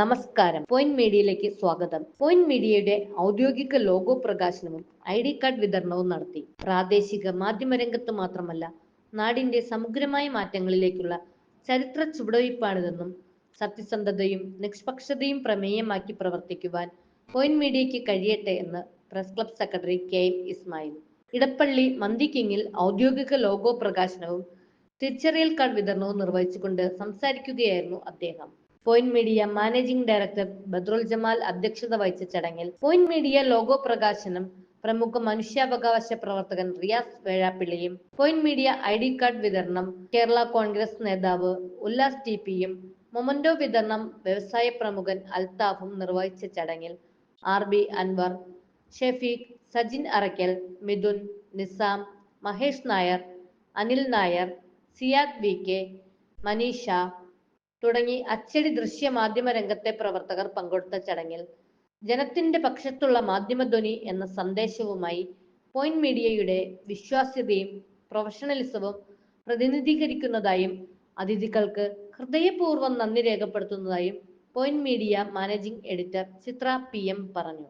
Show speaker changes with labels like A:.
A: നമസ്കാരം. പോയിന്റ് മീഡിയയിലേക്ക് സ്വാഗതം. പോയിന്റ് മീഡിയയുടെ ഔദ്യോഗിക ലോഗോ പ്രകാശനവും ഐ ഡി കാർഡ് വിതരണവും നടത്തി. പ്രാദേശിക മാധ്യമരംഗത്ത് മാത്രമല്ല നാടിന്റെ സമഗ്രമായ മാറ്റങ്ങളിലേക്കുള്ള ചരിത്ര ചുവടുവയ്പ്പാണിതെന്നും സത്യസന്ധതയും നിഷ്പക്ഷതയും പ്രമേയമാക്കി പ്രവർത്തിക്കുവാൻ പോയിന്റ് മീഡിയയ്ക്ക് കഴിയട്ടെ എന്ന് press club secretary K M Ismail. Edappally Mandi കിങ്ങിൽ ഔദ്യോഗിക ലോഗോ പ്രകാശനവും തിരിച്ചറിയൽ കാർഡ് വിതരണവും നിർവഹിച്ചുകൊണ്ട് സംസാരിക്കുകയായിരുന്നു അദ്ദേഹം. Point media managing director Badrul Jamal അധ്യക്ഷത വഹിച്ച ചടങ്ങിൽ പോയിന്റ് മീഡിയ ലോഗോ പ്രകാശനം പ്രമുഖ മനുഷ്യാവകാശ പ്രവർത്തകൻ Riyas വേഴാപ്പിള്ളിയും point media I D card വിതരണം കേരള കോൺഗ്രസ് നേതാവ് ഉല്ലാസ് ടി പിയും മൊമന്റോ വിതരണം വ്യവസായ പ്രമുഖൻ അൽത്താഫും നിർവഹിച്ച ചടങ്ങിൽ R B Anwar Shefeeq Sajin Arakkal Mithun Nizam Mahesh Nair Anil Nair Siyad V K Manisha തുടങ്ങി അച്ചടി ദൃശ്യ മാധ്യമ രംഗത്തെ പ്രവർത്തകർ പങ്കെടുത്ത ചടങ്ങിൽ ജനത്തിന്റെ പക്ഷത്തുള്ള മാധ്യമധ്വനി എന്ന സന്ദേശവുമായി പോയിന്റ് മീഡിയയുടെ വിശ്വാസ്യതയും പ്രൊഫഷണലിസവും പ്രതിനിധീകരിക്കുന്നതായും അതിഥികൾക്ക് ഹൃദയപൂർവം നന്ദി രേഖപ്പെടുത്തുന്നതായും point media managing editor Chitra P M പറഞ്ഞു.